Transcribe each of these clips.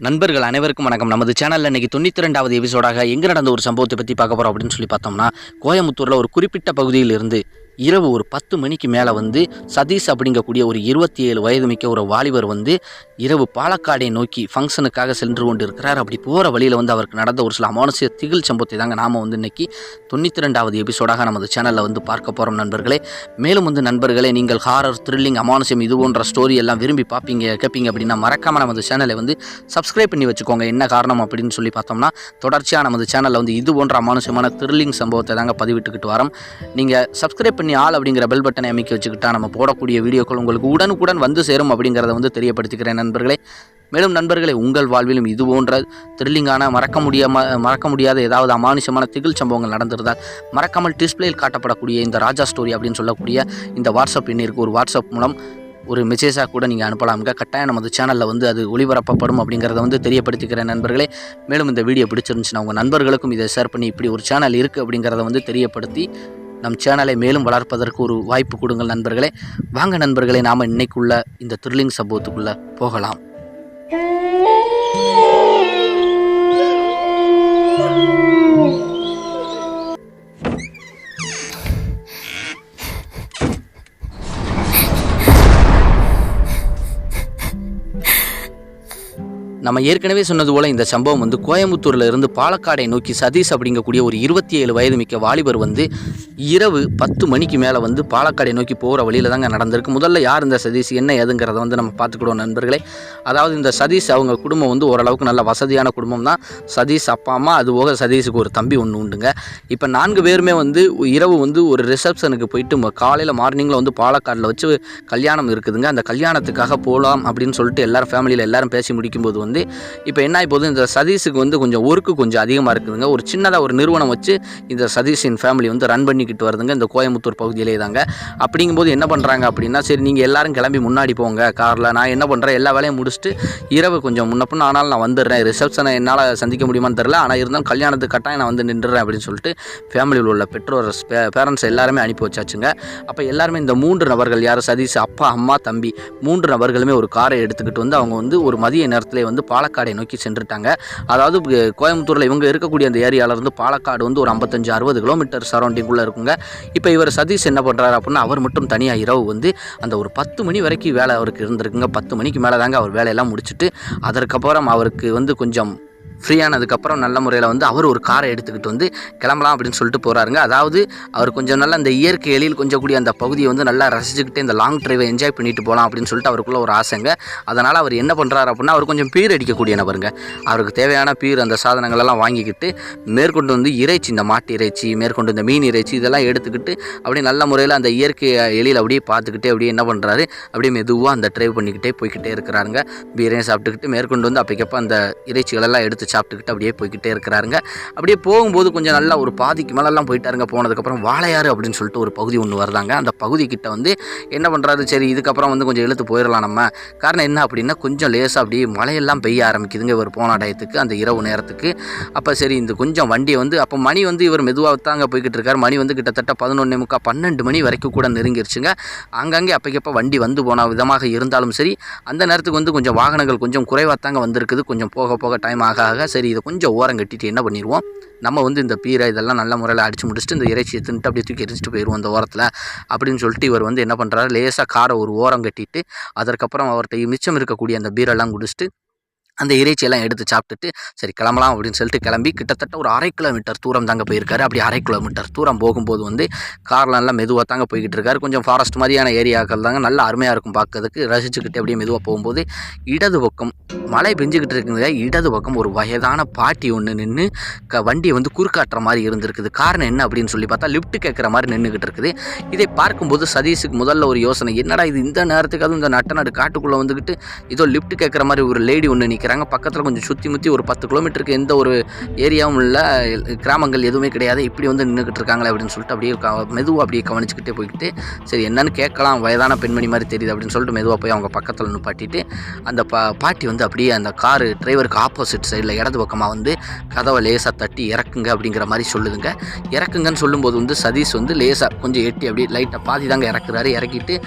நண்பர்கள் அனைவருக்கும் வணக்கம். நமது சேனலில் இன்றைக்கி தொண்ணூற்றி ரெண்டாவது எபிசோடாக எங்கே நடந்த ஒரு சம்பவத்தை பற்றி பார்க்க போகிறோம் அப்படின்னு சொல்லி பார்த்தோம்னா கோயம்புத்தூரில் ஒரு குறிப்பிட்ட பகுதியில் இருந்து இரவு ஒரு பத்து மணிக்கு மேலே வந்து சதீஷ் அப்படிங்கக்கூடிய ஒரு இருபத்தி ஏழு வயது மிக்க ஒரு வாலிபர் வந்து இரவு பாலக்காடை நோக்கி ஃபங்க்ஷனுக்காக சென்று கொண்டு இருக்கிறார் அப்படி போகிற வழியில் வந்து அவருக்கு நடந்த ஒரு சில அமானுஷிய திகில் சம்பவத்தை தாங்க நாம் வந்து இன்னைக்கு தொண்ணூற்றி ரெண்டாவது எபிசோடாக நமது சேனலில் வந்து பார்க்க போகிறோம் நண்பர்களே. மேலும் வந்து நண்பர்களே நீங்கள் ஹாரர் த்ரில்லிங் அமானுசியம் இது போன்ற ஸ்டோரி எல்லாம் விரும்பி பார்ப்பீங்க கேட்பீங்க அப்படின்னா மறக்காமல் நமது சேனலை வந்து சப்ஸ்கிரைப் பண்ணி வச்சுக்கோங்க. என்ன காரணம் அப்படின்னு சொல்லி பார்த்தோம்னா தொடர்ச்சியாக நமது சேனலில் வந்து இது போன்ற அமானுஷமான த்ரில்லிங் சம்பவத்தை தாங்க பதிவிட்டுக்கிட்டு வரோம். நீங்கள் சப்ஸ்கிரைப் பண்ணி ஆள் அப்படிங்கிற பெல் பட்டனை அமைக்க வச்சுக்கிட்டா நம்ம போடக்கூடிய வீடியோக்கள் உங்களுக்கு உடனுக்குடன் வந்து சேரும் அப்படிங்கிறத வந்து தெரியப்படுத்திக்கிறேன் நண்பர்களே. மேலும் நண்பர்களே உங்கள் வாழ்விலும் இது போன்ற த்ரில்லிங்கான மறக்க முடியாம மறக்க முடியாத ஏதாவது அமானுஷமான திகில் சம்பவங்கள் நடந்திருந்தால் மறக்காமல் டிஸ்பிளேயில் காட்டப்படக்கூடிய இந்த ராஜா ஸ்டோரி அப்படின்னு சொல்லக்கூடிய இந்த வாட்ஸ்அப் எண்ணிற்கு ஒரு வாட்ஸ்அப் மூலம் ஒரு மெசேஜாக கூட நீங்கள் அனுப்பலாமுங்க. கட்டாயம் நமது சேனலில் வந்து அது ஒளிபரப்பப்படும் அப்படிங்கிறத வந்து தெரியப்படுத்திக்கிறேன் நண்பர்களே. மேலும் இந்த வீடியோ பிடிச்சிருந்துச்சுன்னா உங்கள் நண்பர்களுக்கும் இதை ஷேர் பண்ணி இப்படி ஒரு சேனல் இருக்குது அப்படிங்கிறத வந்து தெரியப்படுத்தி நம் சேனலை மேலும் வளர்ப்பதற்கு ஒரு வாய்ப்பு கொடுங்கள் நண்பர்களே. வாங்க நண்பர்களே நாம் இன்னைக்குள்ள இந்த த்ரில்லிங் சம்பவத்துக்குள்ளே போகலாம். நம்ம ஏற்கனவே சொன்னது போல இந்த சம்பவம் வந்து கோயம்புத்தூர்ல இருந்து பாலக்காடை நோக்கி சதீஷ் அப்படிங்கக்கூடிய ஒரு இருபத்தி ஏழு வயது மிக்க வாலிபர் வந்து இரவு பத்து மணிக்கு மேலே வந்து பாலக்காடை நோக்கி போகிற வழியில் தாங்க நடந்திருக்கு. முதல்ல யார் இந்த சதீஷ்? என்ன ஏதுங்கிறத வந்து நம்ம பார்த்துக்கிடுவோம் நண்பர்களே. அதாவது இந்த சதீஷ் அவங்க குடும்பம் வந்து ஓரளவுக்கு நல்ல வசதியான குடும்பம் தான். சதீஷ் அப்பா அம்மா அது போக சதீஷுக்கு ஒரு தம்பி ஒன்று உண்டுங்க. இப்போ நான்கு பேருமே வந்து இரவு வந்து ஒரு ரிசப்ஷனுக்கு போயிட்டு காலையில் மார்னிங்கில் வந்து பாலக்காடில் வச்சு கல்யாணம் இருக்குதுங்க. அந்த கல்யாணத்துக்காக போகலாம் அப்படின்னு சொல்லிட்டு எல்லாரும் ஃபேமிலியில் எல்லாரும் பேசி முடிக்கும்போது வந்து இப்போ என்ன ஆகி போகுது? இந்த சதீஷுக்கு வந்து கொஞ்சம் ஒர்க்கு கொஞ்சம் அதிகமாக இருக்குதுங்க. ஒரு சின்னதாக ஒரு நிறுவனம் வச்சு இந்த சதீஷின் ஃபேமிலி வந்து ரன் பண்ணிக்கிட்டு வருதுங்க. இந்த கோயம்புத்தூர் பகுதியிலே தாங்க. அப்படிங்கும்போது என்ன பண்ணுறாங்க அப்படின்னா சரி நீங்கள் எல்லாரும் கிளம்பி முன்னாடி போங்க. காரில் நான் என்ன பண்ணுறேன் எல்லா வேலையும் முடிச்சுட்டு இரவு கொஞ்சம் முன்ன பின்ன ஆனாலும் நான் வந்துடுறேன். ரிசப்ஷனை என்னால் சந்திக்க முடியுமான்னு தெரில ஆனால் இருந்தாலும் கல்யாணத்துக்கு கட்டாயம் நான் வந்து நின்றுறேன் அப்படின்னு சொல்லிட்டு ஃபேமிலியில் உள்ள பெற்றோர் பேரண்ட்ஸ் எல்லாருமே அனுப்பி வச்சாச்சுங்க. அப்போ எல்லாருமே இந்த மூன்று நபர்கள் யார்? சதீஷ் அப்பா அம்மா தம்பி மூன்று நபர்களுமே ஒரு காரை எடுத்துக்கிட்டு வந்து அவங்க வந்து ஒரு மதிய நேரத்திலே வந்து பாலக்காடை நோக்கி சென்றுட்டாங்க. அதாவது கோயம்புத்தூரில் இவங்க இருக்கக்கூடிய அந்த ஏரியாவிலேருந்து பாலக்காடு வந்து ஒரு ஐம்பத்தஞ்சு அறுபது கிலோமீட்டர் சரௌண்டிங்குள்ளே இருக்குங்க. இப்போ இவர் சதீஷ் என்ன பண்ணுறாரு அப்படின்னா அவர் மட்டும் தனியாக இரவு வந்து அந்த ஒரு பத்து மணி வரைக்கும் வேலை அவருக்கு இருந்திருக்குங்க. பத்து மணிக்கு மேலே தாங்க அவர் வேலையெல்லாம் முடிச்சுட்டு அதற்கப்புறம் அவருக்கு வந்து கொஞ்சம் ஃப்ரீயானதுக்கப்புறம் நல்ல முறையில் வந்து அவர் ஒரு காரை எடுத்துக்கிட்டு வந்து கிளம்பலாம் அப்படின்னு சொல்லிட்டு போகிறாருங்க அதாவது அவர் கொஞ்சம் நல்லா அந்த இயற்கை எழில் கொஞ்சம் கூடிய அந்த பகுதியை வந்து நல்லா ரசிச்சுக்கிட்டு இந்த லாங் ட்ரைவை என்ஜாய் பண்ணிட்டு போகலாம் அப்படின்னு சொல்லிட்டு அவருக்குள்ள ஒரு ஆசைங்க. அதனால் அவர் என்ன பண்ணுறாரு அப்படின்னா அவர் கொஞ்சம் பீர் அடிக்கக்கூடிய நபருங்க. அவருக்கு தேவையான பீர் அந்த சாதனங்களெல்லாம் வாங்கிக்கிட்டு மேற்கொண்டு வந்து இறைச்சி இந்த மாட்டு இறைச்சி மேற்கொண்டு இந்த மீன் இறைச்சி இதெல்லாம் எடுத்துக்கிட்டு அப்படியே நல்ல முறையில் அந்த இயற்கை எழில் அப்படியே பார்த்துக்கிட்டே அப்படியே என்ன பண்ணுறாரு அப்படியே மெதுவாக அந்த ட்ரைவ் பண்ணிக்கிட்டே போய்கிட்டே இருக்கிறாருங்க. பீரையும் சாப்பிட்டுக்கிட்டு மேற்கொண்டு வந்து அப்பைக்கப்போ அந்த இறைச்சிகளெல்லாம் எடுத்து சாப்பிட்டுக்கிட்டு அப்படியே போய்கிட்டே இருக்கிறாருங்க. அப்படியே போகும்போது கொஞ்சம் நல்லா ஒரு பாதிக்கு மேலெல்லாம் போயிட்டாருங்க. போனதுக்கப்புறம் வாழையாறு அப்படின்னு சொல்லிட்டு ஒரு பகுதி ஒன்று வருதாங்க. அந்த பகுதி கிட்ட வந்து என்ன பண்ணுறாரு சரி இதுக்கப்புறம் வந்து கொஞ்சம் இழுத்து போயிடலாம் நம்ம. காரணம் என்ன அப்படின்னா கொஞ்சம் லேசாக அப்படியே மழையெல்லாம் பெய்ய ஆரம்பிக்குதுங்க இவர் போன டயத்துக்கு அந்த இரவு நேரத்துக்கு. அப்போ சரி இந்த கொஞ்சம் வண்டியை வந்து அப்போ மணி வந்து இவர் மெதுவாக தாங்க போய்கிட்டு இருக்கார். மணி வந்து கிட்டத்தட்ட பதினொன்னே முக்கால் பன்னெண்டு மணி வரைக்கும் கூட நெருங்கிருச்சுங்க. அங்கங்கே அப்பைக்கப்போ வண்டி வந்து போன விதமாக இருந்தாலும் சரி அந்த நேரத்துக்கு வந்து கொஞ்சம் வாகனங்கள் கொஞ்சம் குறைவாக தாங்க வந்திருக்குது. கொஞ்சம் போக போக டைம் ஆக ஆக சரி இதை கொஞ்சம் ஓரம் கட்டிட்டு என்ன பண்ணிடுவோம் நம்ம வந்து இந்த பீரை இதெல்லாம் நல்ல முறையில் அடித்து முடிச்சுட்டு இந்த இறைச்சியை தின்ட்டு அப்படியே தூக்கி எரிஞ்சிட்டு போயிடுவோம் அந்த ஓரத்தில். அப்படின்னு சொல்லிட்டு இவர் வந்து என்ன பண்ணுறாரு லேசாக காரை ஒரு ஓரம் கட்டிட்டு அதற்கப்புறம் அவர்கிட்ட மிச்சம் இருக்கக்கூடிய அந்த பீரெல்லாம் குடிச்சிட்டு அந்த இறைச்சியெல்லாம் எடுத்து சாப்பிட்டுட்டு சரி கிளம்பலாம் அப்படின்னு சொல்லிட்டு கிளம்பி கிட்டத்தட்ட ஒரு அரை கிலோமீட்டர் தூரம் தாங்க போயிருக்காரு. அப்படி அரை கிலோமீட்டர் தூரம் போகும்போது வந்து கார்லாம் எல்லாம் மெதுவாக தாங்க போய்கிட்டு இருக்காரு. கொஞ்சம் ஃபாரஸ்ட் மாதிரியான ஏரியாக்கள் தாங்க நல்லா அருமையாக இருக்கும் பார்க்கறதுக்கு. ரசிச்சுக்கிட்டு அப்படியே மெதுவாக போகும்போது இடது பக்கம் மழை பெஞ்சுக்கிட்டு இருக்குங்க. இடது பக்கம் ஒரு வயதான பாட்டி ஒன்று நின்று க வண்டியை வந்து குறுக்காட்டுற மாதிரி இருந்திருக்குது. காரணம் என்ன அப்படின்னு சொல்லி பார்த்தா லிஃப்ட் கேட்குற மாதிரி நின்றுக்கிட்டு இருக்குது. இதை பார்க்கும்போது சதீஷுக்கு முதல்ல ஒரு யோசனை என்னடா இது இந்த நேரத்துக்கு அதுவும் இந்த நட்டநாடு காட்டுக்குள்ளே வந்துக்கிட்டு ஏதோ லிஃப்ட் கேட்குற மாதிரி ஒரு லேடி ஒன்று வைக்கிறாங்க பக்கத்தில் கொஞ்சம் சுற்றி முற்றி ஒரு பத்து கிலோமீட்டருக்கு எந்த ஒரு ஏரியாவும் இல்லை. கிராமங்கள் எதுவுமே கிடையாது. இப்படி வந்து நின்றுக்கிட்டு இருக்காங்களே அப்படின்னு சொல்லிட்டு அப்படியே க- அப்படியே கவனிச்சுக்கிட்டே போய்கிட்டு சரி என்னன்னு கேட்கலாம். வயதான பெண்மணி மாதிரி தெரியுது அப்படின்னு சொல்லிட்டு மெதுவாக போய் அவங்க பக்கத்தில் நிப்பாட்டிட்டு அந்த பா பாட்டி வந்து அப்படியே அந்த காரு டிரைவருக்கு ஆப்போசிட் சைடில் இடது பக்கமாக வந்து கதவை லேசாக தட்டி இறக்குங்க அப்படிங்கிற மாதிரி சொல்லுதுங்க. இறக்குங்கன்னு சொல்லும்போது வந்து சதீஷ் வந்து லேசாக கொஞ்சம் எட்டி அப்படியே லைட்டாக பாதி தாங்க இறக்குறாரு. இறக்கிட்டு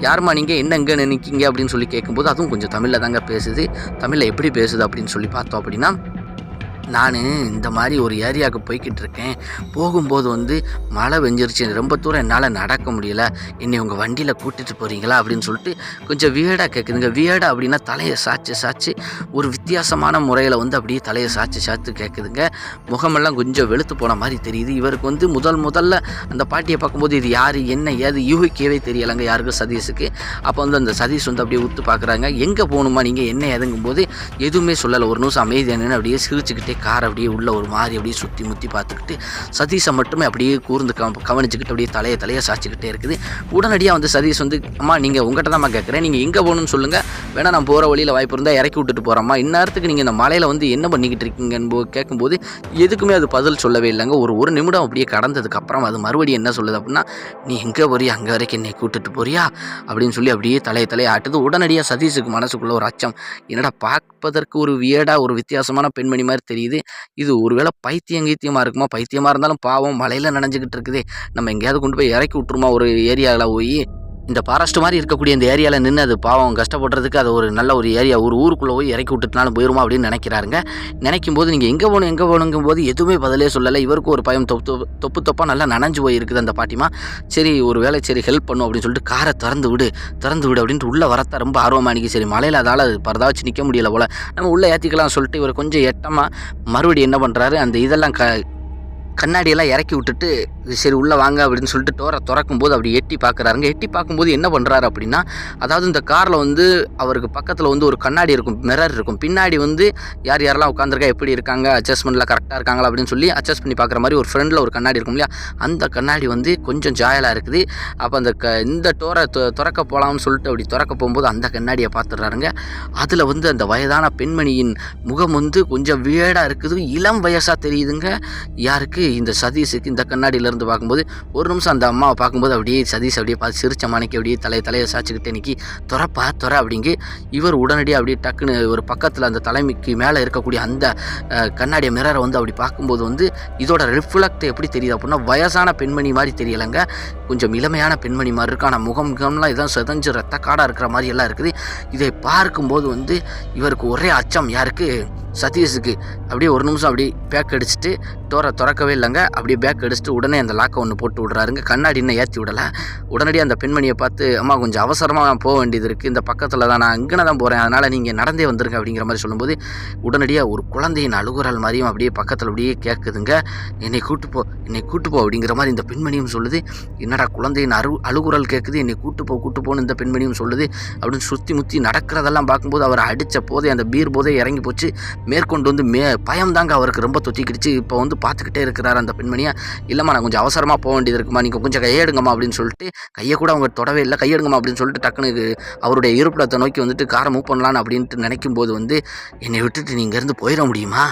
யாருமா நீங்கள் என்ன எங்கே நினைக்கிங்க அப்படின்னு சொல்லி கேட்கும்போது அதுவும் கொஞ்சம் தமிழில் தாங்க பேசுது. தமிழில் எப்படி பேசுது அப்படின்னு சொல்லி பார்த்தோம் அப்படின்னா நான் இந்த மாதிரி ஒரு ஏரியாவுக்கு போய்கிட்டு இருக்கேன் போகும்போது வந்து மழை வெஞ்சிருச்சு ரொம்ப தூரம் என்னால் நடக்க முடியல. என்னை உங்கள் வண்டியில் கூட்டிகிட்டு போகிறீங்களா அப்படின்னு சொல்லிட்டு கொஞ்சம் வியடாக கேட்குதுங்க வியடா அப்படின்னா தலையை சாய்ச்சி சாய்ச்சி ஒரு வித்தியாசமான முறையில் வந்து அப்படியே தலையை சாய்ச்சி சாய்ச்சி கேட்குதுங்க முகமெல்லாம் கொஞ்சம் வெளுத்து போன மாதிரி தெரியுது. இவருக்கு வந்து முதல் முதல்ல அந்த பாட்டியை பார்க்கும்போது இது யார் என்ன ஏது யூகிக்கவே தெரியலைங்க யாருக்கும் சதீஷுக்கு. அப்போ வந்து அந்த சதீஷ் வந்து அப்படியே உத்து பார்க்குறாங்க. எங்கே போகணுமா நீங்கள் என்ன ஏதுங்கும்போது எதுவுமே சொல்லலை. ஒரு நிமிஷம் அமைதி நின்று அப்படியே சிரிச்சுக்கிட்டே கார் அப்படியே உள்ளே ஒரு மாதிரி அப்படியே சுற்றி முற்றி பார்த்துக்கிட்டு சதீஷை மட்டுமே அப்படியே கூர்ந்து கவ கவனிச்சுக்கிட்டு அப்படியே தலையை தலையை சாச்சிக்கிட்டே இருக்குது. உடனடியாக வந்து சதீஷ் வந்து அம்மா நீங்கள் உங்கள்கிட்ட தான்மா கேட்குறேன் நீங்கள் எங்கே போகணும்னு சொல்லுங்கள் வேணா நான் போகிற வழியில் வாய்ப்பு இருந்தால் இறக்கி விட்டுட்டு போகிறோம்மா இந்நேரத்துக்கு நீங்கள் இந்த மலையில் வந்து என்ன பண்ணிக்கிட்டு இருக்கீங்கன்னு போ- கேட்கும்போது எதுக்குமே அது பதில் சொல்லவே இல்லைங்க. ஒரு ஒரு நிமிடம் அப்படியே கடந்ததுக்கப்புறம் அது மறுபடியும் என்ன சொல்லுது அப்படின்னா நீ எங்கே போறியா? அங்கே வரைக்கும் என்னை கூட்டிட்டு போறியா? அப்படின்னு சொல்லி அப்படியே தலையை தலையை ஆட்டுது. உடனடியாக சதீஷுக்கு மனசுக்குள்ள ஒரு அச்சம். என்னடா பார்ப்பதற்கு ஒரு வியடாக ஒரு வித்தியாசமான பெண்மணி மாதிரி தெரியும் தெரியுது இது ஒருவேளை பைத்தியம் கீத்தியமாக இருக்குமா? பைத்தியமாக இருந்தாலும் பாவம் மலையில் நனைஞ்சிக்கிட்டு இருக்குது. நம்ம எங்கேயாவது கொண்டு போய் இறக்கி விட்டுருமா ஒரு ஏரியாவில் போய்? இந்த ஃபாரஸ்ட் மாதிரி இருக்கக்கூடிய இந்த ஏரியாவில் நின்று அது பாவம் கஷ்டப்படுறதுக்கு அது ஒரு நல்ல ஒரு ஏரியா ஒரு ஊருக்குள்ளே போய் இறக்கி விட்டுட்டுனாலும் போயிருமா அப்படின்னு நினைக்கிறாருங்க. நினைக்கும் போது நீங்கள் எங்கே போகணும் எங்கே போகணுங்கும் போது எதுவுமே பதிலே சொல்லலை. இவருக்கும் ஒரு பயம் தொப்பு தொப்பு தொப்பாக நல்லா நனைஞ்சு போய் இருக்குது அந்த பாட்டிமா. சரி ஒரு வேளை சரி ஹெல்ப் பண்ணும் அப்படின்னு சொல்லிட்டு காரை திறந்து விடு திறந்து விடு அப்படின்ட்டு உள்ளே வரத்த ரொம்ப ஆர்வமாக அன்றைக்கி சரி மலையில் அதால் பரதா வச்சு நிற்க முடியல போல். நம்ம உள்ளே ஏற்றிக்கலாம் சொல்லிட்டு இவர் கொஞ்சம் எட்டமாக மறுபடியும் என்ன பண்ணுறாரு அந்த இதெல்லாம் க கண்ணாடியெல்லாம் இறக்கி விட்டுட்டு சரி உள்ளே வாங்க அப்படின்னு சொல்லிட்டு டோரை திறக்கும்போது அப்படி எட்டி பார்க்குறாருங்க எட்டி பார்க்கும்போது என்ன பண்ணுறாரு அப்படின்னா அதாவது இந்த காரில் வந்து அவருக்கு பக்கத்தில் வந்து ஒரு கண்ணாடி இருக்கும் மிரர் இருக்கும். பின்னாடி வந்து யார் யாரெல்லாம் உட்காந்துருக்கா எப்படி இருக்காங்க அட்ஜஸ்ட்மெண்ட்டில் கரெக்டாக இருக்காங்களா அப்படின்னு சொல்லி அட்ஜஸ்ட் பண்ணி பார்க்குற மாதிரி ஒரு ஃப்ரெண்டில் ஒரு கண்ணாடி இருக்கும் இல்லையா? அந்த கண்ணாடி வந்து கொஞ்சம் ஜாயலாக இருக்குது. அப்போ அந்த க இந்த டோரை திறக்க போகலாம்னு சொல்லிட்டு அப்படி திறக்க போகும்போது அந்த கண்ணாடியை பார்த்துடுறாருங்க. அதில் வந்து அந்த வயதான பெண்மணியின் முகம் வந்து கொஞ்சம் வியடாக இருக்குது. இளம் வயசாக தெரியுதுங்க. யாருக்கு? இந்த சதீஷுக்கு இந்த கண்ணாடியில் கண்ணாடியிலேருந்து பார்க்கும்போது ஒரு நிமிஷம் அந்த அம்மாவை பார்க்கும்போது அப்படியே சதீஷ் அப்படியே பார்த்து சிரிச்ச மணிக்கு அப்படியே தலையை தலையை சாய்ச்சிக்கிட்டு நிற்கி துறப்பா துற அப்படிங்க இவர் உடனடியாக அப்படியே டக்குன்னு ஒரு பக்கத்தில் அந்த தலைமைக்கு மேலே இருக்கக்கூடிய அந்த கண்ணாடிய மிரரை வந்து அப்படி பார்க்கும்போது வந்து இதோட ரிஃப்ளெக்ட் எப்படி தெரியுது அப்படின்னா வயசான பெண்மணி மாதிரி தெரியலைங்க. கொஞ்சம் இளமையான பெண்மணி மாதிரி இருக்கு ஆனால் முகம் முகம்லாம் இதான் செதஞ்சு ரத்த காடாக இருக்கிற மாதிரி எல்லாம் இருக்குது. இதை பார்க்கும்போது வந்து இவருக்கு ஒரே அச்சம் யாருக்கு? சதீஷுக்கு அப்படியே ஒரு நிமிஷம் அப்படியே பேக் அடிச்சுட்டு டோரை திறக்கவே இல்லைங்க. அப்படியே பேக் அடிச்சுட்டு உடனே அந்த லாக்கை ஒன்று போட்டு விடுறாருங்க. கண்ணாடி இன்னும் ஏற்றி விடலை. உடனடியாக அந்த பெண்மணியை பார்த்து அம்மா கொஞ்சம் அவசரமாக போக வேண்டியது இருக்குது இந்த பக்கத்தில் தான் நான் இங்கே தான் போகிறேன் அதனால் நீங்கள் நடந்தே வந்துருங்க. அப்படிங்கிற மாதிரி சொல்லும்போது உடனடியாக ஒரு குழந்தையின் அழுகுறல் மாதிரியும் அப்படியே பக்கத்தில் அப்படியே கேட்குதுங்க என்னை கூட்டு போ என்னை கூட்டு போ. அப்படிங்கிற மாதிரி இந்த பெண்மணியும் சொல்லுது. என்னடா குழந்தையின் அரு அழுகுரல் கேட்குது என்னை கூட்டு போ கூட்டு போன்னு இந்த பெண்மணியும் சொல்லுது. அப்படின்னு சுற்றி முற்றி நடக்கிறதெல்லாம் பார்க்கும்போது அவர் அடித்த போதே அந்த பீர் போதே இறங்கி போச்சு. மேற்கொண்டு வந்து மே பயம்தாங்க அவருக்கு ரொம்ப தொத்திக்கிடுச்சு. இப்போ வந்து பார்த்துக்கிட்டே இருக்கிறார் அந்த பெண்மணியை. இல்லைம்மா நான் கொஞ்சம் அவசரமாக போக வேண்டியது இருக்குமா? நீங்கள் கொஞ்சம் கையெடுங்கம்மா அப்படின்னு சொல்லிட்டு கையை கூட அவங்க தொடவே இல்லை. கையெடுங்கம்மா அப்படின்னு சொல்லிட்டு டக்குனு அவருடைய இருப்பிடத்தை நோக்கி வந்துட்டு காரை மூவ் பண்ணலான்னு அப்படின்ட்டு நினைக்கும் போது வந்து என்னை விட்டுட்டு நீங்கள் இருந்து போயிட முடியுமா?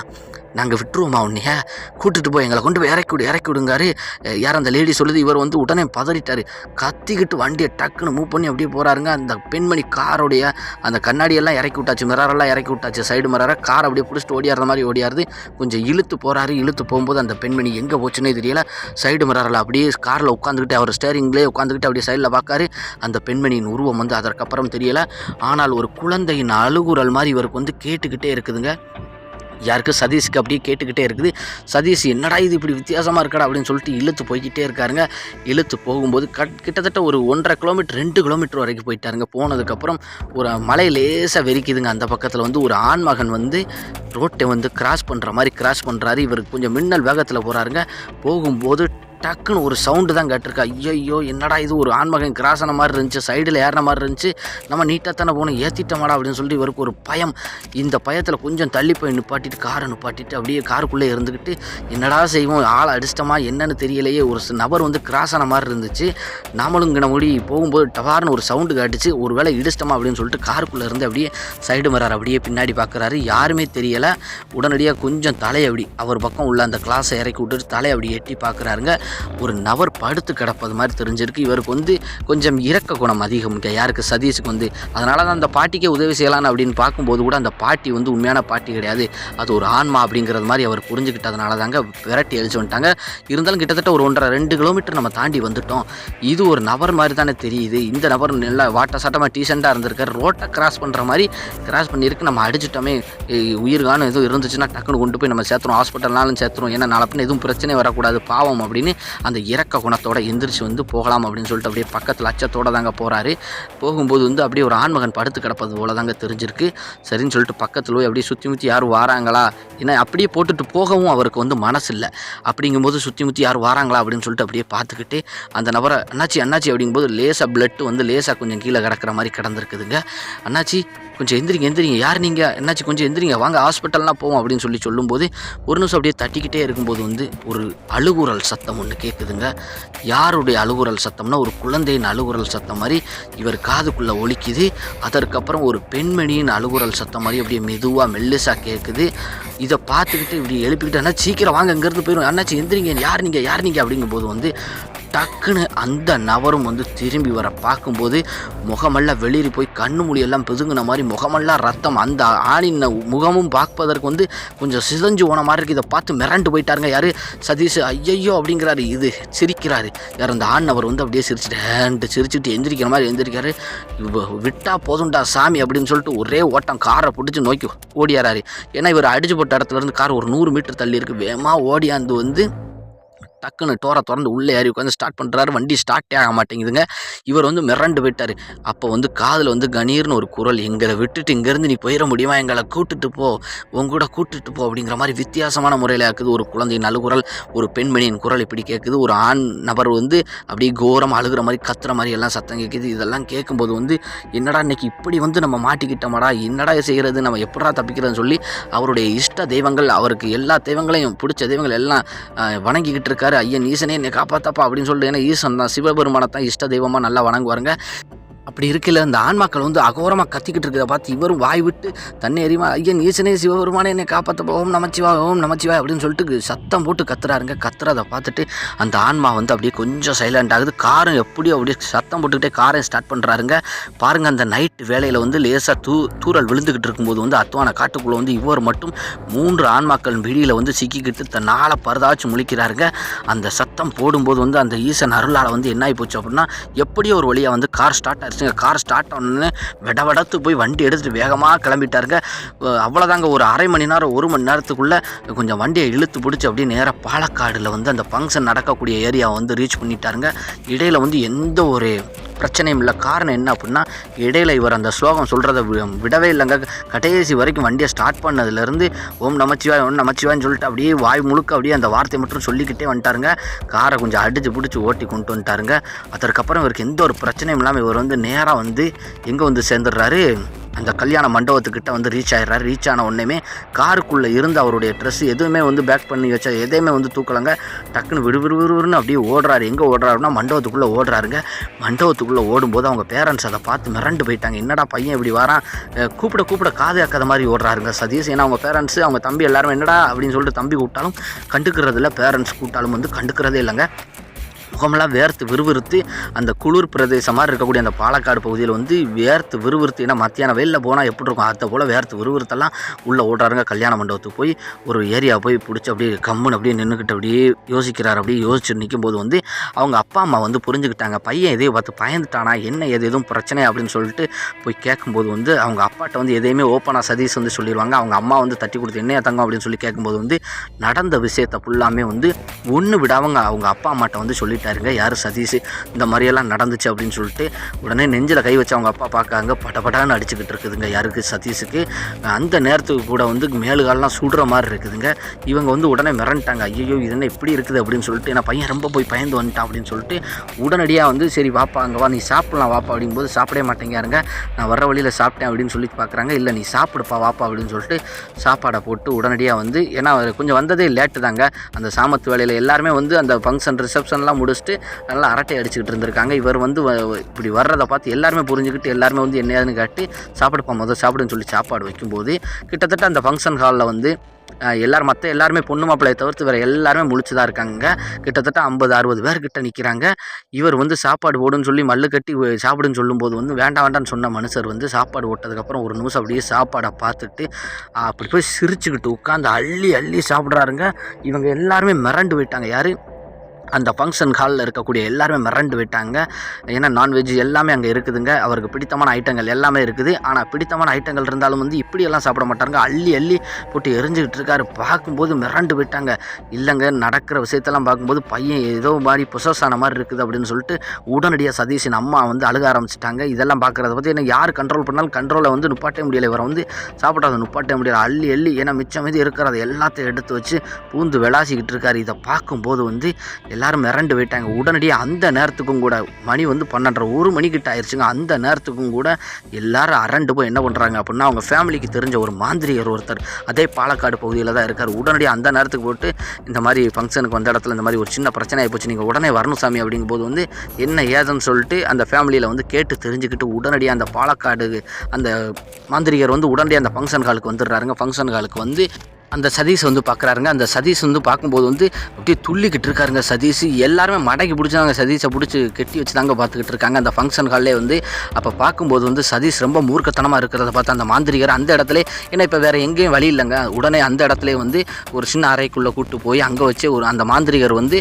நாங்கள் விட்டுருவோமா உன்னையா? கூட்டிகிட்டு போய் எங்களை கொண்டு போய் இறக்கி விடு இறக்கி விடுங்காரு யார் அந்த லேடி சொல்லுது? இவர் வந்து உடனே பதறிட்டார். கத்திக்கிட்டு வண்டியை டக்குன்னு மூவ் பண்ணி அப்படியே போகிறாருங்க அந்த பெண்மணி காரோடைய அந்த கண்ணாடியெல்லாம் இறக்கி விட்டாச்சு. மிரரெல்லாம் இறக்கி விட்டாச்சு. சைடு மிரரை கார் அப்படியே பிடிச்சிட்டு ஓடியாடுற மாதிரி ஓடியாருது கொஞ்சம் இழுத்து போகிறாரு இழுத்து போகும்போது அந்த பெண்மணி எங்கே போச்சுன்னே தெரியல. சைடு மிரரில் அப்படியே காரில் உட்காந்துக்கிட்டு அவர் ஸ்டேரிங்லேயே உட்காந்துக்கிட்டு அப்படியே சைடில் பார்க்காரு. அந்த பெண்மணியின் உருவம் வந்து அதற்கப்புறம் தெரியலை. ஆனால் ஒரு குழந்தையின் அழுகுரல் மாதிரி இவருக்கு வந்து கேட்டுக்கிட்டே இருக்குதுங்க. யாருக்கு சதீஷ்க்கு அப்படியே கேட்டுக்கிட்டே இருக்குது. சதீஷ் என்னடா இது இப்படி வித்தியாசமாக இருக்கடா? அப்படின்னு சொல்லிட்டு இழுத்து போய்கிட்டே இருக்காருங்க. இழுத்து போகும்போது கட் கிட்டத்தட்ட ஒரு ஒன்றரை கிலோமீட்டர் ரெண்டு கிலோமீட்டர் வரைக்கும் போயிட்டாருங்க. போனதுக்கப்புறம் ஒரு மலை லேசாக வெறிக்குதுங்க. அந்த பக்கத்தில் வந்து ஒரு ஆண்மகன் வந்து ரோட்டை வந்து கிராஸ் பண்ணுற மாதிரி கிராஸ் பண்ணுறாரு இவருக்கு கொஞ்சம் மின்னல் வேகத்தில் போகிறாருங்க போகும்போது டக்குன்னு ஒரு சவுண்டு தான் கேட்டிருக்கா. ஐயோ என்னடா இது? ஒரு ஆண்மகன் கிராஸ் ஆன மாதிரி இருந்துச்சு சைடில் ஏறின மாதிரி இருந்துச்சு. நம்ம நீட்டாக தானே போகணும் ஏற்றிட்டோமாடா அப்படின்னு சொல்லிட்டு இவருக்கு ஒரு பயம். இந்த பயத்தில் கொஞ்சம் தள்ளி போய் நிப்பாட்டிட்டு காரை நிப்பாட்டிட்டு அப்படியே காருக்குள்ளே இருந்துக்கிட்டு என்னடா செய்வோம் ஆளை அடிச்சிட்டமா என்னன்னு தெரியலையே ஒரு நபர் வந்து கிராஸ் ஆன மாதிரி இருந்துச்சு. நாமளும் இங்கே முடி போகும்போது டவார்னு ஒரு சவுண்டு காட்டுச்சு. ஒரு வேளை இடிச்சிட்டோமா அப்படின்னு சொல்லிட்டு காருக்குள்ளே இருந்து அப்படியே சைடு மரார் அப்படியே பின்னாடி பார்க்குறாரு யாருமே தெரியலை. உடனடியாக கொஞ்சம் தலையை அப்படி அவர் பக்கம் உள்ள அந்த கிளாஸை இறக்கி விட்டுட்டு தலையை அப்படி எட்டி பார்க்குறாருங்க ஒரு நபர் படுத்து கிடப்பது மாதிரி தெரிஞ்சிருக்கு. இவருக்கு வந்து கொஞ்சம் இறக்க குணம் அதிகம். யாருக்கு? சதீஷுக்கு வந்து. அதனால தான் அந்த பாட்டிக்கே உதவி செய்யலான்னு அப்படின்னு பார்க்கும்போது கூட அந்த பாட்டி வந்து உண்மையான பாட்டி கிடையாது. அது ஒரு ஆன்மா அப்படிங்கிறது மாதிரி அவர் புரிஞ்சுக்கிட்டதுனால தாங்க விரட்டி அழிச்சு வந்துட்டாங்க. இருந்தாலும் கிட்டத்தட்ட ஒரு ஒன்றரை ரெண்டு கிலோமீட்டர் நம்ம தாண்டி வந்துட்டோம். இது ஒரு நபர் மாதிரி தானே தெரியுது. இந்த நபர் நல்லா வாட்ட சாட்டமாக டீசெண்டாக இருந்திருக்காரு. ரோட்டை கிராஸ் பண்ணுற மாதிரி கிராஸ் பண்ணியிருக்கு. நம்ம அடிச்சிட்டோமே. ஏய், உயிர்கானம் எதுவும் இருந்துச்சுன்னா டக்குன்னு கொண்டு போய் நம்ம சேர்த்துறோம். ஹாஸ்பிட்டல்னாலும் சேர்த்துறோம். ஏன்னா நாளப்பின்னு எதுவும் பிரச்சனை வரக்கூடாது. பாவம் அப்படின்னு அந்த இறக்க குணத்தோட எந்திரிச்சு வந்து போகலாம் அப்படின்னு சொல்லிட்டு அப்படியே பக்கத்தில் அச்சத்தோட தாங்க போகிறாரு போகும்போது வந்து அப்படியே ஒரு ஆண்மகன் படுத்து கிடப்பது போல தாங்க தெரிஞ்சிருக்கு. சரின்னு சொல்லிட்டு பக்கத்தில் போய் அப்படியே சுற்றி முற்றி யாரும் வாராங்களா? ஏன்னா அப்படியே போட்டுட்டு போகவும் அவருக்கு வந்து மனசு இல்லை. அப்படிங்கும்போது சுற்றி முற்றி யாரும் வாராங்களா அப்படின்னு சொல்லிட்டு அப்படியே பார்த்துக்கிட்டு அந்த நபரை அண்ணாச்சி அண்ணாச்சி அப்படிங்கும்போது லேசாக பிளட்டு வந்து லேசாக கொஞ்சம் கீழே கிடக்கிற மாதிரி கிடந்திருக்குதுங்க. அண்ணாச்சி கொஞ்சம் எந்திரிங்க எந்திரிங்க. யார் நீங்கள் என்னாச்சு? கொஞ்சம் எந்திரிங்க. வாங்க ஹாஸ்பிட்டல்லாம் போவோம் அப்படின்னு சொல்லி சொல்லும்போது ஒரு நிமிஷம் அப்படியே தட்டிக்கிட்டே இருக்கும்போது வந்து ஒரு அழுகுரல் சத்தம் ஒன்று கேட்குதுங்க யாருடைய அழுகுரல் சத்தம்னா ஒரு குழந்தையின் அழுகுரல் சத்தம் மாதிரி இவர் காதுக்குள்ளே ஒழிக்குது அதற்கப்புறம் ஒரு பெண்மணியின் அழுகுரல் சத்தம் மாதிரி அப்படியே மெதுவாக மெல்லிசாக கேட்குது இதை பார்த்துக்கிட்டு இப்படி எழுப்பிக்கிட்டு அண்ணா சீக்கிரம் வாங்க இங்கேருந்து போயிடும் அண்ணாச்சி எந்திரிங்க. யார் நீங்கள் யார் நீங்கள் அப்படிங்கும்போது வந்து டக்குன்னு அந்த நபரும் வந்து திரும்பி வர பார்க்கும்போது முகமெல்லாம் வெளியேறி போய் கண்ணு மொழியெல்லாம் பிதுங்கின மாதிரி முகமெல்லாம் ரத்தம் அந்த ஆணின் முகமும் பார்ப்பதற்கு வந்து கொஞ்சம் சிதஞ்சு போன மாதிரி இருக்குது இதை பார்த்து மிரண்டு போயிட்டாருங்க யார்? சதீஷ். ஐயையோ அப்படிங்கிறாரு. இது சிரிக்கிறாரு. யார் அந்த ஆண் வந்து அப்படியே சிரிச்சுட்டு சிரிச்சுட்டு எந்திரிக்கிற மாதிரி எந்திரிக்காரு. விட்டா போதும்டா சாமி அப்படின்னு சொல்லிட்டு ஒரே ஓட்டம் காரை பிடிச்சி நோக்கி ஓடியாராரு. ஏன்னா இவர் அடிச்சு போட்ட இடத்துல இருந்து கார் ஒரு நூறு மீட்டர் தள்ளி இருக்கு. வேகமாக ஓடியாந்து வந்து டக்குன்னு டோரை திறந்து உள்ளே ஏறி உட்காந்து ஸ்டார்ட் பண்ணுறாரு வண்டி ஸ்டார்ட்டே ஆக மாட்டேங்குதுங்க. இவர் வந்து மிரண்டு போயிட்டார். அப்போ வந்து காதில் வந்து கணீர்னு ஒரு குரல் எங்களை விட்டுட்டு இங்கேருந்து நீ போயிட முடியுமா? எங்களை கூட்டுட்டு போ. உங்கூட கூட போ. அப்படிங்கிற மாதிரி வித்தியாசமான முறையில் இருக்குது. ஒரு குழந்தையின் அழுகுரல் ஒரு பெண்மணியின் குரல் இப்படி கேட்குது. ஒரு ஆண் நபர் வந்து அப்படியே கோரமாக அழுகிற மாதிரி கத்துற மாதிரி எல்லாம் சத்தம் கேட்குது. இதெல்லாம் கேட்கும்போது வந்து என்னடா இன்னைக்கு இப்படி வந்து நம்ம மாட்டிக்கிட்டோமாடா? என்னடா செய்கிறது நம்ம எப்படா தப்பிக்கிறதுன்னு சொல்லி அவருடைய இஷ்ட தெய்வங்கள் அவருக்கு எல்லா தெய்வங்களையும் பிடிச்ச தெய்வங்கள் எல்லாம் வணங்கிக்கிட்டு இருக்காரு. ஐயன் ஈசனே என்னை காப்பாத்தப்பா அப்படின்னு சொல்லிட்டு ஏன்னா ஈசன் தான் சிவபெருமானை தான் இஷ்ட தெய்வமாக நல்லா வணங்குவாருங்க. அப்படி இருக்கல அந்த ஆன்மாக்கள் வந்து அகோரமாக கத்திக்கிட்டு இருக்கிறத பார்த்து இவரும் வாய் விட்டு தன்னை எறிமா ஐயன் ஈசனே சிவபெருமானே என்னை காப்பாற்ற ஓம் நமச்சிவா ஓம் நமச்சிவா அப்படின்னு சொல்லிட்டு சத்தம் போட்டு கத்துறாருங்க. கத்துறதை பார்த்துட்டு அந்த ஆன்மா வந்து அப்படியே கொஞ்சம் சைலண்ட் ஆகுது. காரும் எப்படியோ அப்படியே சத்தம் போட்டுக்கிட்டே காரையும் ஸ்டார்ட் பண்ணுறாருங்க பாருங்க அந்த நைட்டு வேலையில் வந்து லேசாக தூ தூரல் விழுந்துக்கிட்டு இருக்கும்போது வந்து அத்துவான காட்டுக்குள்ளே வந்து இவர் மட்டும் மூன்று ஆன்மாக்கள் பிடியில் வந்து சிக்கிக்கிட்டு தன் நாளை பரதாச்சு முழிக்கிறாருங்க. அந்த சத்தம் போடும்போது வந்து அந்த ஈசன் அருளால் வந்து என்ன ஆகி போச்சு அப்படின்னா எப்படியோ ஒரு வழியாக வந்து கார் ஸ்டார்ட் ஆயிடுச்சுங்க கார் ஸ்டார்ட் ஆனோடனே விட விடத்து போய் வண்டி எடுத்துகிட்டு வேகமாக கிளம்பிட்டாருங்க. அவ்வளோதாங்க ஒரு அரை மணி நேரம் ஒரு மணி நேரத்துக்குள்ளே கொஞ்சம் வண்டியை இழுத்து பிடிச்சி அப்படியே நேராக பாலக்காடில் வந்து அந்த ஃபங்க்ஷன் நடக்கக்கூடிய ஏரியாவை வந்து ரீச் பண்ணிட்டாருங்க. இடையில் வந்து எந்த ஒரு பிரச்சனையும் இல்லை. காரணம் என்ன அப்படின்னா இடையில இவர் அந்த ஸ்லோகம் சொல்கிறத விடவே இல்லைங்க. கடைசி வரைக்கும் வண்டியை ஸ்டார்ட் பண்ணதுலேருந்து ஓம் நமச்சிவாய் ஓம் நமச்சிவாய்னு சொல்லிட்டு அப்படியே வாய் முழுக்க அப்படியே அந்த வார்த்தை மட்டும் சொல்லிக்கிட்டே வந்துட்டாருங்க. காரை கொஞ்சம் அடிச்சு பிடிச்சி ஓட்டி கொண்டு வந்துட்டாருங்க. அதற்கப்புறம் இவருக்கு எந்த ஒரு பிரச்சனையும் இல்லாமல் இவர் வந்து நேராக வந்து எங்கே வந்து சேர்ந்துடுறாரு? அந்த கல்யாண மண்டபத்துக்கிட்ட வந்து ரீச் ஆகிடுறாரு ரீச் ஆன உடனேமே காருக்குள்ளே இருந்து அவருடைய ட்ரெஸ் எதுவுமே வந்து பேக் பண்ணி வச்சா எதையுமே வந்து தூக்கலங்க. டக்குன்னு விறுவிறுவிறுன்னு அப்படியே ஓடுறாரு. எங்கே ஓடுறாருன்னா மண்டபத்துக்குள்ளே ஓடுறாருங்க. மண்டபத்துக்குள்ளே ஓடும்போது அவங்க பேரண்ட்ஸ் அதை பார்த்து மிரண்டு போயிட்டாங்க. என்னடா பையன் இப்படி வரான்? கூப்பிட கூப்பிட காது அக்காத மாதிரி ஓடுறாருங்க சதீஷ். ஏன்னா அவங்க பேரண்ட்ஸ் அவங்க தம்பி எல்லாரும் என்னடா அப்படின்னு சொல்லிட்டு தம்பி கூப்பிட்டாலும் கண்டுக்கிறதில்ல. பேரண்ட்ஸ் கூப்பிட்டாலும் வந்து கண்டுக்கிறதே இல்லைங்க. முகமெல்லாம் வேர்த்து விறுவிறுத்து அந்த குளிர் பிரதேசமாக இருக்கக்கூடிய அந்த பாலக்காடு பகுதியில் வந்து வேர்த்து விறுவிறுத்து ஏன்னா மத்தியானம் வெளியில் போனால் எப்படி இருக்கும் அதை போல் வேர்த்து விறுவிறுத்தெல்லாம் உள்ளே ஓடுறாருங்க. கல்யாண மண்டபத்துக்கு போய் ஒரு ஏரியா போய் பிடிச்சி அப்படியே கம்முன்னு அப்படியே நின்றுக்கிட்டு அப்படியே யோசிக்கிறார். அப்படியே யோசிச்சு நிற்கும்போது வந்து அவங்க அப்பா அம்மா வந்து புரிஞ்சுக்கிட்டாங்க. பையன் எதையும் பார்த்து பயந்துட்டானா என்ன எது எதுவும் பிரச்சனை அப்படின்னு சொல்லிட்டு போய் கேட்கும்போது வந்து அவங்க அப்பாட்ட வந்து எதையுமே ஓப்பனாக சதீஷ் வந்து சொல்லிடுவாங்க. அவங்க அம்மா வந்து தட்டி கொடுத்து என்னையா தங்கம்? அப்படின்னு சொல்லி கேட்கும்போது வந்து நடந்த விஷயத்தை ஃபுல்லாமே வந்து ஒன்று விடாமங்க அவங்க அப்பா அம்மாட்ட வந்து சொல்லிட்டாருங்க யார் சதீஷ்? இந்த மாதிரியெல்லாம் நடந்துச்சு அப்படின்னு சொல்லிட்டு உடனே நெஞ்சில் கை வச்சு அவங்க அப்பா பார்க்காங்க. படபடான்னு அடிச்சுக்கிட்டு இருக்குதுங்க. யாருக்கு? சதீஷுக்கு. அந்த நேரத்துக்கு கூட வந்து மேலுகாலெலாம் சுடுற மாதிரி இருக்குதுங்க. இவங்க வந்து உடனே மிரண்டாங்க. ஐயோ இது என்ன இப்படி இருக்குது அப்படின்னு சொல்லிட்டு நான் பையன் ரொம்ப போய் பயந்து வந்துட்டான் அப்படின்னு சொல்லிட்டு உடனடியாக வந்து சரி வாப்பா அங்கே வா. நீ சாப்பிட்லாம் வாப்பா அப்படிங்கும்போது சாப்பிடவே மாட்டேங்காருங்க நான் வர வழியில் சாப்பிட்டேன் அப்படின்னு சொல்லி பார்க்குறாங்க. இல்லை நீ சாப்பிடுப்பா வாப்பா அப்படின்னு சொல்லிட்டு சாப்பாடை போட்டு உடனடியாக வந்து ஏன்னா கொஞ்சம் வந்ததே லேட்டு தாங்க. அந்த சாமத்து வேலையில் எல்லாருமே வந்து அந்த ஃபங்க்ஷன் ரிசப்ஷன்லாம் முடிச்சுட்டு நல்லா அரட்டை அடிச்சுக்கிட்டு இருந்திருக்காங்க. இவர் வந்து வ- இப்படி வர்றதை பார்த்து எல்லாருமே புரிஞ்சுக்கிட்டு எல்லாருமே வந்து என்னையாதுன்னு காட்டி சாப்பிடுப்பா முதல் சாப்பிடுன்னு சொல்லி சாப்பாடு வைக்கும்போது கிட்டத்தட்ட அந்த ஃபங்க்ஷன் ஹாலில் வந்து எல்லாரும் மற்ற எல்லாருமே பொண்ணு மாப்பிள்ளையை தவிர்த்து வேறு எல்லாருமே முழிச்சு தான் இருக்காங்க. கிட்டத்தட்ட ஐம்பது அறுபது பேர் கிட்டே நிற்கிறாங்க இவர் வந்து சாப்பாடு போடுன்னு சொல்லி மல்லு கட்டி சாப்பிடுன்னு சொல்லும்போது வந்து வேண்டாம் வேண்டாம்னு சொன்ன மனுஷர் வந்து சாப்பாடு ஓட்டதுக்கப்புறம் ஒரு நிமிஷம் அப்படியே சாப்பாடை பார்த்துட்டு அப்படி போய் சிரிச்சுக்கிட்டு உட்காந்து அள்ளி அள்ளி சாப்பிட்றாருங்க. இவங்க எல்லாருமே மிரண்டு போயிட்டாங்க. யார்? அந்த ஃபங்க்ஷன் ஹாலில் இருக்கக்கூடிய எல்லாருமே மிரண்டு விட்டாங்க ஏன்னா நான்வெஜ் எல்லாமே அங்கே இருக்குதுங்க. அவருக்கு பிடித்தமான ஐட்டங்கள் எல்லாமே இருக்குது. ஆனால் பிடித்தமான ஐட்டங்கள் இருந்தாலும் வந்து இப்படியெல்லாம் சாப்பிட மாட்டாங்க அள்ளி அள்ளி போட்டு எரிஞ்சுக்கிட்டு இருக்காரு. பார்க்கும்போது மிரண்டு விட்டாங்க இல்லைங்க நடக்கிற விஷயத்தெல்லாம் பார்க்கும்போது பையன் ஏதோ மாதிரி புசஸான ஆன மாதிரி இருக்குது அப்படின்னு சொல்லிட்டு உடனடியாக சதீஷின் அம்மா வந்து அழுக ஆரம்பிச்சிட்டாங்க. இதெல்லாம் பார்க்குறத பற்றி என்ன யார் கண்ட்ரோல் பண்ணாலும் கண்ட்ரோலை வந்து நுப்பாட்டே முடியலை. இவரை வந்து சாப்பிடாத நுப்பாட்டே முடியல. அள்ளி அள்ளி. ஏன்னா மிச்சம் மீதி இருக்கிறத எல்லாத்தையும் எடுத்து வச்சு பூந்து விளாசிக்கிட்டு இருக்காரு. இதை பார்க்கும்போது வந்து எல்லாரும் மிரண்டு போயிட்டாங்க. உடனடியாக அந்த நேரத்துக்கும் கூட மணி வந்து பன்னெண்டரை ஒரு மணிக்கிட்ட ஆயிடுச்சுங்க அந்த நேரத்துக்கும் கூட எல்லாரும் அரண்டு போய் என்ன பண்ணுறாங்க அப்படின்னா அவங்க ஃபேமிலிக்கு தெரிஞ்ச ஒரு மாந்திரியர் ஒருத்தர் அதே பாலக்காடு பகுதியில் தான் இருக்கார். உடனடியாக அந்த நேரத்துக்கு போட்டு இந்த மாதிரி ஃபங்க்ஷனுக்கு வந்த இடத்துல இந்த மாதிரி ஒரு சின்ன பிரச்சனை ஆகிப்போச்சு நீங்கள் உடனே வரணும் சாமி அப்படிங்கும்போது வந்து என்ன ஏதுன்னு சொல்லிட்டு அந்த ஃபேமிலியில் வந்து கேட்டு தெரிஞ்சுக்கிட்டு உடனடியாக அந்த பாலக்காடு அந்த மாந்திரிகர் வந்து உடனடியாக அந்த ஃபங்க்ஷன் ஹாலுக்கு வந்துடுறாருங்க. ஃபங்க்ஷன் ஹாலுக்கு வந்து அந்த சதீஷ் வந்து பார்க்குறாருங்க. அந்த சதீஷ் வந்து பார்க்கும்போது வந்து அப்படியே துள்ளிக்கிட்டு இருக்காருங்க சதீஷ். எல்லாருமே மடக்கி பிடிச்சாங்க சதீஷை பிடிச்சி கெட்டி வச்சு தாங்க பார்த்துக்கிட்டு இருக்காங்க. அந்த ஃபங்க்ஷன் ஹால்லே வந்து அப்போ பார்க்கும்போது வந்து சதீஷ் ரொம்ப மூர்க்கத்தனமாக இருக்கிறத பார்த்து அந்த மாந்திரிகர் அந்த இடத்துல ஏன்னா இப்போ வேறு எங்கேயும் வழி இல்லைங்க. உடனே அந்த இடத்துல வந்து ஒரு சின்ன அறைக்குள்ளே கூட்டு போய் அங்கே வச்சு ஒரு அந்த மாந்திரிகர் வந்து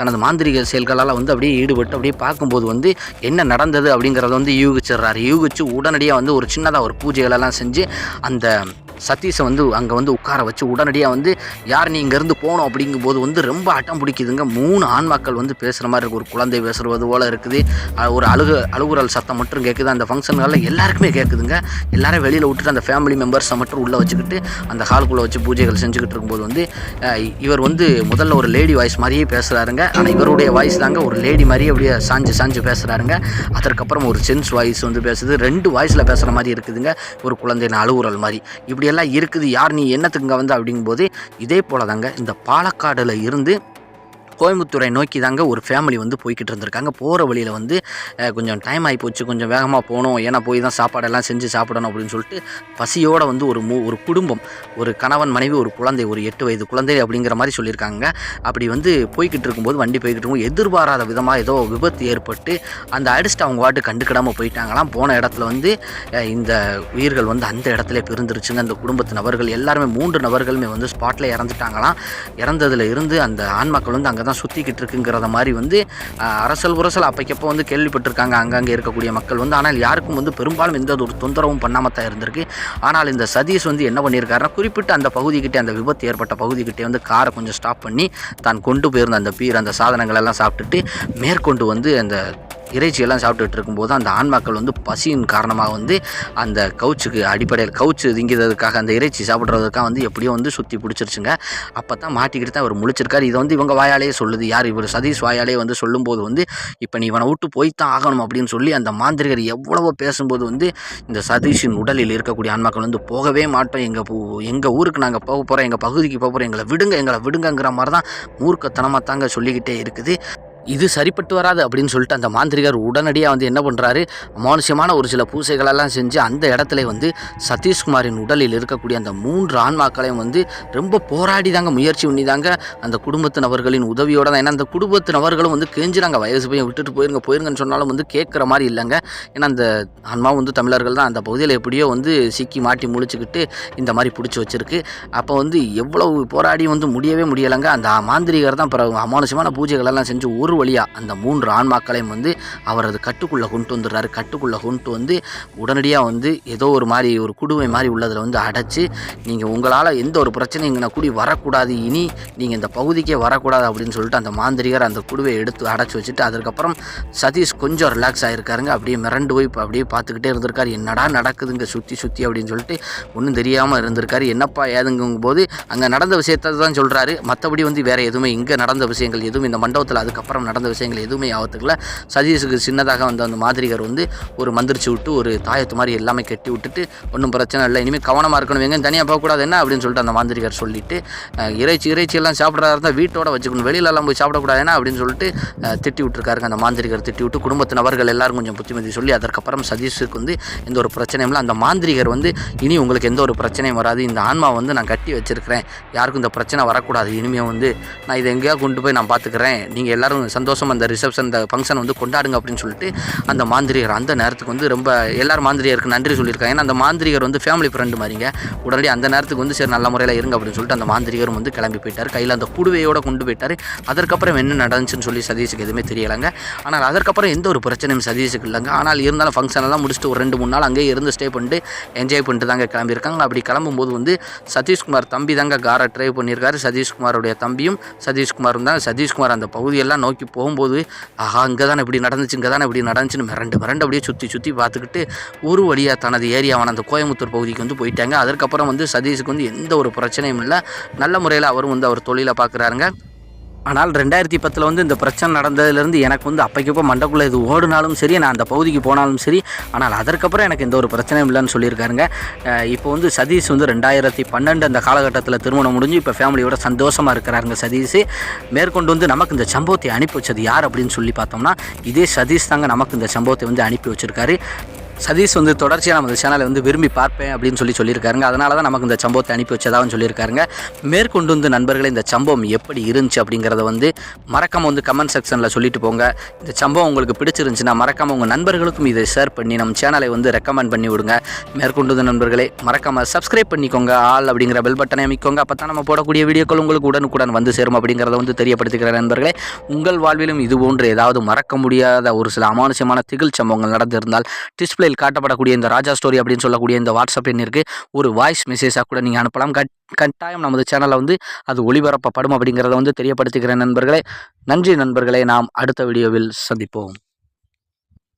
தனது மாந்திரிக செயல்களால் வந்து அப்படியே ஈடுபட்டு அப்படியே பார்க்கும்போது வந்து என்ன நடந்தது அப்படிங்கிறத வந்து யூகிச்சிடுறாரு. யூகிச்சு உடனடியாக வந்து ஒரு சின்னதாக ஒரு பூஜைகளெல்லாம் செஞ்சு அந்த சதீஷை வந்து அங்கே வந்து உட்கார வச்சு உடனடியாக வந்து யார் நீ இங்கேருந்து போகணும்? அப்படிங்கும்போது வந்து ரொம்ப அட்டம் பிடிக்குதுங்க. மூணு ஆண்மாக்கள் வந்து பேசுகிற மாதிரி இருக்குது ஒரு குழந்தை பேசுகிறது போல் இருக்குது. ஒரு அழுகு அழுகுறல் சத்தம் மட்டும் கேட்குது அந்த ஃபங்க்ஷன்களில் எல்லாருக்குமே கேட்குதுங்க எல்லாரும் வெளியில் விட்டுட்டு அந்த ஃபேமிலி மெம்பர்ஸை மட்டும் உள்ளே வச்சுக்கிட்டு அந்த ஹால்குள்ளே வச்சு பூஜைகள் செஞ்சுக்கிட்டு இருக்கும்போது வந்து இவர் வந்து முதல்ல ஒரு லேடி வாய்ஸ் மாதிரியே பேசுகிறாருங்க ஆனால் இவருடைய வாய்ஸ் தாங்க ஒரு லேடி மாதிரியே அப்படியே சாஞ்சு சாஞ்சு பேசுகிறாருங்க அதற்கப்புறம் ஒரு சென்ஸ் வாய்ஸ் வந்து பேசுது. ரெண்டு வாய்ஸில் பேசுகிற மாதிரி இருக்குதுங்க. ஒரு குழந்தையின் அழுகுறல் மாதிரி. இப்படி இப்படியெல்லாம் இருக்குது. யார் நீ என்னத்துக்குங்க வந்து அப்படிங்கும்போது இதே போல தாங்க இந்த பாலக்காடில் இருந்து கோயம்புத்தூரை நோக்கி தாங்க ஒரு ஃபேமிலி வந்து போய்கிட்டு இருந்திருக்காங்க. போகிற வழியில் வந்து கொஞ்சம் டைம் ஆகி போச்சு கொஞ்சம் வேகமாக போகணும். ஏன்னா போய் தான் சாப்பாடெல்லாம் செஞ்சு சாப்பிடணும் அப்படின்னு சொல்லிட்டு பசியோடு வந்து ஒரு மூ ஒரு குடும்பம் ஒரு கணவன் மனைவி ஒரு குழந்தை ஒரு எட்டு வயது குழந்தை அப்படிங்கிற மாதிரி சொல்லியிருக்காங்க. அப்படி வந்து போய்கிட்டு இருக்கும்போது வண்டி போய்கிட்டு இருக்கும்போது எதிர்பாராத விதமாக ஏதோ விபத்து ஏற்பட்டு அந்த அடிச்சுட்டு அவங்க வாட்டு கண்டுக்கிடாமல் போயிட்டாங்களாம். போன இடத்துல வந்து இந்த உயிர்கள் வந்து அந்த இடத்துல பிரிந்துருச்சுங்க. அந்த குடும்பத்து நபர்கள் எல்லாருமே மூன்று நபர்களுமே வந்து ஸ்பாட்டில் இறந்துட்டாங்களாம். இறந்ததுல இருந்து அந்த ஆண்மக்கள் வந்து அங்கே தான் சுற்றிக்கிட்டு இருக்குங்கிறத மாதிரி வந்து அரசல் உரசல் அப்பைக்கப்போ வந்து கேள்விப்பட்டிருக்காங்க. அங்கங்கே இருக்கக்கூடிய மக்கள் வந்து ஆனால் யாருக்கும் வந்து பெரும்பாலும் எந்த ஒரு தொந்தரவும் பண்ணாமல் தான் இருந்திருக்கு. ஆனால் இந்த சதீஷ் வந்து என்ன பண்ணியிருக்காருன்னா குறிப்பிட்ட அந்த பகுதிக்கிட்டே அந்த விபத்து ஏற்பட்ட பகுதிக்கிட்டே வந்து காரை கொஞ்சம் ஸ்டாப் பண்ணி தான் கொண்டு போயிருந்த அந்த பீர் அந்த சாதனங்களெல்லாம் சாப்பிட்டுட்டு மேற்கொண்டு வந்து அந்த இறைச்சியெல்லாம் சாப்பிட்டுட்டு இருக்கும்போது அந்த ஆண்மக்கள் வந்து பசியின் காரணமாக வந்து அந்த கவுச்சுக்கு அடிப்படையில் கவுச்சு திங்கிறதுக்காக அந்த இறைச்சி சாப்பிட்றதுக்காக வந்து எப்படியோ வந்து சுற்றி பிடிச்சிருச்சுங்க. அப்போ தான் மாட்டிக்கிட்டு தான் அவர் முழிச்சிருக்காரு. இதை வந்து இவங்க வாயாலேயே சொல்லுது. யார் இவர் சதீஷ் வாயாலே வந்து சொல்லும்போது வந்து இப்போ நீ இவனை விட்டு போய்த்தான் ஆகணும் அப்படின்னு சொல்லி அந்த மாந்திரிகர் எவ்வளவோ பேசும்போது வந்து இந்த சதீஷின் உடலில் இருக்கக்கூடிய ஆன்மாக்கள் வந்து போகவே மாட்டோம். எங்கள் எங்கள் ஊருக்கு நாங்கள் போக போகிறோம் எங்கள் பகுதிக்கு போக போகிறோம் எங்களை விடுங்க எங்களை விடுங்கங்கிற மாதிரி தான் மூர்க்கத்தனமாக தாங்க சொல்லிக்கிட்டே இருக்குது. இது சரிப்பட்டு வராது அப்படின்னு சொல்லிட்டு அந்த மாந்திரிகர் உடனடியாக வந்து என்ன பண்ணுறாரு அமானுஷ்யமான ஒரு சில பூசைகளெல்லாம் செஞ்சு அந்த இடத்துல வந்து சதீஷ்குமாரின் உடலில் இருக்கக்கூடிய அந்த மூன்று ஆன்மாக்களையும் வந்து ரொம்ப போராடி தாங்க முயற்சி பண்ணி தாங்க அந்த குடும்பத்து நபர்களின் உதவியோட தான். ஏன்னா அந்த குடும்பத்து நபர்களும் வந்து கேஞ்சுறாங்க. வயசு பையன் விட்டுட்டு போயிருங்க போயிருங்கன்னு சொன்னாலும் வந்து கேட்குற மாதிரி இல்லைங்க. ஏன்னா அந்த ஆன்மா வந்து தமிழர்கள் தான். அந்த பகுதியில் எப்படியோ வந்து சிக்கி மாட்டி முழிச்சுக்கிட்டு இந்த மாதிரி பிடிச்சி வச்சிருக்கு. அப்போ வந்து எவ்வளவு போராடி வந்து முடியவே முடியலைங்க. அந்த மாந்திரிகர் தான் அமானுஷமான பூஜைகளெல்லாம் செஞ்சு ஒரு வழியாக அந்த மூன்று ஆன்மாக்களையும் வந்து அவரது கட்டுக்குள்ளே கொண்டு வந்துடுறாரு. கட்டுக்குள்ளே கொண்டு வந்து உடனடியாக வந்து ஏதோ ஒரு மாதிரி ஒரு குடுவை மாதிரி உள்ளதில் வந்து அடைச்சி நீங்கள் உங்களால் எந்த ஒரு பிரச்சனையும் இங்கே கூடி வரக்கூடாது. இனி நீங்கள் இந்த பகுதிக்கே வரக்கூடாது அப்படின்னு சொல்லிட்டு அந்த மாந்திரிகர் அந்த குடுவையை எடுத்து அடைச்சி வச்சுட்டு அதுக்கப்புறம் சதீஷ் கொஞ்சம் ரிலாக்ஸ் ஆகிருக்காருங்க அப்படியே மிரண்டு போய் அப்படியே பார்த்துக்கிட்டே இருந்திருக்காரு. என்னடா நடக்குதுங்க சுற்றி சுற்றி அப்படின்னு சொல்லிட்டு ஒன்றும் தெரியாமல் இருந்திருக்காரு. என்னப்பா ஏதுங்கும் போது அங்கே நடந்த விஷயத்தை தான் சொல்கிறாரு மற்றபடி வந்து வேறு எதுவுமே இங்கே நடந்த விஷயங்கள் எதுவும் இந்த மண்டபத்தில் அதுக்கப்புறம் அதுக்கப்புறம் நடந்த விஷயங்கள் எதுவுமே ஆபத்துக்கல சதீஷுக்கு சின்னதாக வந்த அந்த மாதிரிகர் வந்து ஒரு மந்திரிச்சு விட்டு ஒரு தாயத்து மாதிரி எல்லாமே கட்டி விட்டுட்டு ஒன்றும் பிரச்சனை இல்லை இனிமேல் கவனமாக இருக்கணும் எங்கே தனியாக போகக்கூடாது என்ன அப்படின்னு சொல்லிட்டு அந்த மாந்திரிகர் சொல்லிட்டு இறைச்சி இறைச்சி எல்லாம் சாப்பிட்றதா இருந்தால் வீட்டோட வச்சுக்கணும் வெளியிலலாம் போய் சாப்பிடக்கூடாது என்ன அப்படின்னு சொல்லிட்டு திட்டி விட்டுருக்காருங்க அந்த மாந்திரிகர் திட்டி விட்டு குடும்பத்து நபர்கள் எல்லாரும் கொஞ்சம் புத்திமதி சொல்லி அதற்கப்புறம் சதீஷுக்கு வந்து எந்த ஒரு பிரச்சனையும் இல்லை. அந்த மாந்திரிகர் வந்து இனி உங்களுக்கு எந்த ஒரு பிரச்சனையும் வராது இந்த ஆன்மா வந்து நான் கட்டி வச்சிருக்கிறேன் யாருக்கும் இந்த பிரச்சனை வரக்கூடாது இனிமேல் வந்து நான் இதை எங்கேயா கொண்டு போய் நான் பார்த்துக்கிறேன் நீங்கள் எல்லோரும் சந்தோஷம் அந்த ரிசப்ஷன் அந்த ஃபங்க்ஷன் வந்து கொண்டாடுங்க அப்படின்னு சொல்லிட்டு அந்த மாந்திரிகர் அந்த நேரத்துக்கு வந்து ரொம்ப எல்லாரும் மாந்திரிகருக்கு நன்றி சொல்லியிருக்காங்க. ஏன்னா அந்த மாந்திரிகர் வந்து ஃபேமிலி ஃப்ரெண்டு மாதிரிங்க. உடனடி அந்த நேரத்துக்கு வந்து சரி நல்ல முறையில் இருங்க அப்படின்னு சொல்லிட்டு அந்த மாந்திரிகரும் வந்து கிளம்பி போயிட்டார். கையில் அந்த குடுவையோட கொண்டு போயிட்டார். அதற்கப்புறம் என்ன நடந்துச்சுன்னு சொல்லி சதீஷுக்கு எதுவுமே தெரியலைங்க. ஆனால் அதற்கப்புறம் எந்த ஒரு பிரச்சனையும் சதீஷுக்கு இல்லைங்க. ஆனால் இருந்தாலும் ஃபங்க்ஷன் எல்லாம் முடிச்சுட்டு ஒரு ரெண்டு மூணு நாள் அங்கேயே இருந்து ஸ்டே பண்ணிட்டு என்ஜாய் பண்ணிட்டு தாங்க கிளம்பியிருக்காங்க. அப்படி கிளம்பும்போது வந்து சதீஷ்குமார் தம்பி தாங்க காரை ட்ரைவ் பண்ணியிருக்காரு. சதீஷ்குமாரோடைய தம்பியும் சதீஷ்குமாரும் தான் சதீஷ்குமார் அந்த பகுதியெல்லாம் நோக்கி போகும்போது ஆஹா இங்கே தானே இப்படி நடந்துச்சு இங்கே தானே இப்படி நடந்துச்சுன்னு மிரண்டு மிரண்டு அப்படியே சுற்றி சுற்றி பார்த்துக்கிட்டு ஒரு வழியாக தனது ஏரியாவான அந்த கோயம்புத்தூர் பகுதிக்கு வந்து போயிட்டாங்க. அதற்கப்புறம் வந்து சதீஷுக்கு வந்து எந்த ஒரு பிரச்சனையும் இல்லை. நல்ல முறையில் அவரும் வந்து அவர் தொழிலை பார்க்குறாருங்க. ஆனால் ரெண்டாயிரத்தி பத்தில் வந்து இந்த பிரச்சனை நடந்ததுலேருந்து எனக்கு வந்து அப்பைக்கப்போ மண்டக்குள்ளே இது ஓடினாலும் சரி நான் அந்த பகுதிக்கு போனாலும் சரி ஆனால் அதற்கப்புறம் எனக்கு எந்த ஒரு பிரச்சனையும் இல்லைன்னு சொல்லியிருக்காருங்க. இப்போ வந்து சதீஷ் வந்து ரெண்டாயிரத்தி பன்னெண்டு அந்த காலகட்டத்தில் திருமணம் முடிஞ்சு இப்போ ஃபேமிலியோட சந்தோஷமாக இருக்கிறாருங்க சதீஷ். மேற்கொண்டு வந்து நமக்கு இந்த சம்பவத்தை அனுப்பி வச்சது யார் அப்படின்னு சொல்லி பார்த்தோம்னா இதே சதீஷ் தாங்க நமக்கு இந்த சம்பவத்தை வந்து அனுப்பி வச்சுருக்காரு. சதீஷ் வந்து தொடர்ச்சியாக நம்ம சேனலை வந்து விரும்பி பார்ப்பேன் அப்படின்னு சொல்லி சொல்லியிருக்காருங்க. அதனால தான் நமக்கு இந்த சம்பவத்தை அனுப்பி வச்சதாகவும் சொல்லியிருக்காருங்க. மேற்கொண்டு வந்து நண்பர்களே இந்த சம்பவம் எப்படி இருந்துச்சு அப்படிங்கிறத வந்து மறக்காம வந்து கமெண்ட் செக்ஷனில் சொல்லிட்டு போங்க. இந்த சம்பவம் உங்களுக்கு பிடிச்சிருந்துச்சுன்னா மறக்காம உங்கள் நண்பர்களுக்கும் இதை ஷேர் பண்ணி நம்ம சேனலை வந்து ரெக்கமெண்ட் பண்ணி விடுங்க. மேற்கொண்டு வந்து நண்பர்களே மறக்காம சப்ஸ்கிரைப் பண்ணிக்கோங்க. ஆல் அப்படிங்கிற பெல் பட்டனை அமைக்கோங்க. அப்போ தான் நம்ம போடக்கூடிய வீடியோக்கள் உங்களுக்கு உடனுக்குடன் வந்து சேரும் அப்படிங்கிறத வந்து தெரியப்படுத்துகிற நண்பர்களே உங்கள் வாழ்விலும் இது போன்று ஏதாவது மறக்க முடியாத ஒரு சில அமானுஷமான திகில் சம்பவங்கள் நடந்திருந்தால் டிஸ்பிளேயில் காட்டப்படக்கூடிய இந்த ராஜா ஸ்டோரி அப்படின்னு சொல்லக்கூடிய இந்த வாட்ஸ்அப் எண்ணிற்கு ஒரு வாய்ஸ் மெசேஜாக கூட நீங்கள் அனுப்பலாம். கட் கட்டாயம் நமது சேனலில் வந்து அது ஒளிபரப்பப்படும் அப்படிங்கிறத வந்து தெரியப்படுத்துகிற நண்பர்களே. நன்றி நண்பர்களே. நாம் அடுத்த வீடியோவில் சந்திப்போம்.